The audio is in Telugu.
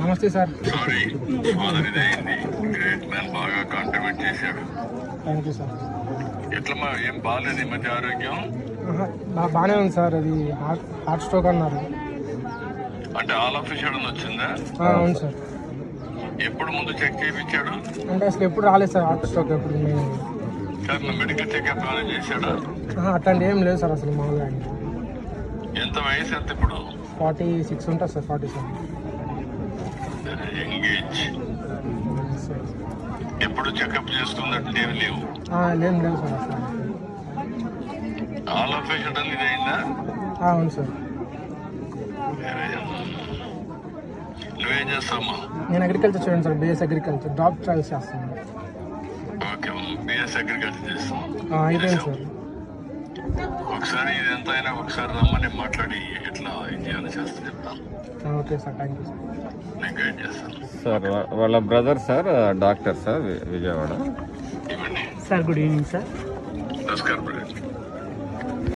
నమస్తే సార్. గ్రేట్ మ్యాన్ బాగా కాంట్రిబ్యూట్ థ్యాంక్ యూ సార్ ఏం బాగాలేదు ఈ మధ్య ఆరోగ్యం? బాగానే ఉంది సార్. అది హార్ట్ స్ట్రోక్ అన్నారు. అంటే ఆల్ ఆఫ్ వచ్చిందా? అవును సార్. ఎప్పుడు ముందు చెక్ చేయించాడు? అంటే అసలు ఎప్పుడు రాలేదు సార్ హార్ట్ స్ట్రోక్ ఎప్పుడు సార్ మెడికల్ చెకప్ ఏమైనా చేశాడా? అట్లాంటి ఏం లేదు సార్ అసలు మామూలుగా. ఎంత వయసు ఎంత ఇప్పుడు? ఫార్టీ సిక్స్ ఉంటుంది సార్ ఫార్టీ సెవెన్. ఎంగేజ్. ఎప్పుడు చెకప్ చేసుకున్నట్టు ఏమి లేవు. లేం లేదు సార్ ఆల్ ఆఫ్ అని ఇదైందా ఆ, అవును సార్. నువ్వేం చేస్తావమ్మా? నేను అగ్రికల్చర్ చూడండి sir base agriculture job trials చేస్తాను. ఓకే బిఎస్ అగ్రికల్చర్ చేస్తాం ఆ, అయిపోయింది సార్. ఒకసారి ఇది ఎంత అయినా ఒకసారి రమ్మని మాట్లాడి ఎట్లా సార్. వాళ్ళ బ్రదర్ సార్ డాక్టర్ సార్ వి- Vijayawada. Sir good evening sir. నమస్కారం బ్రదర్.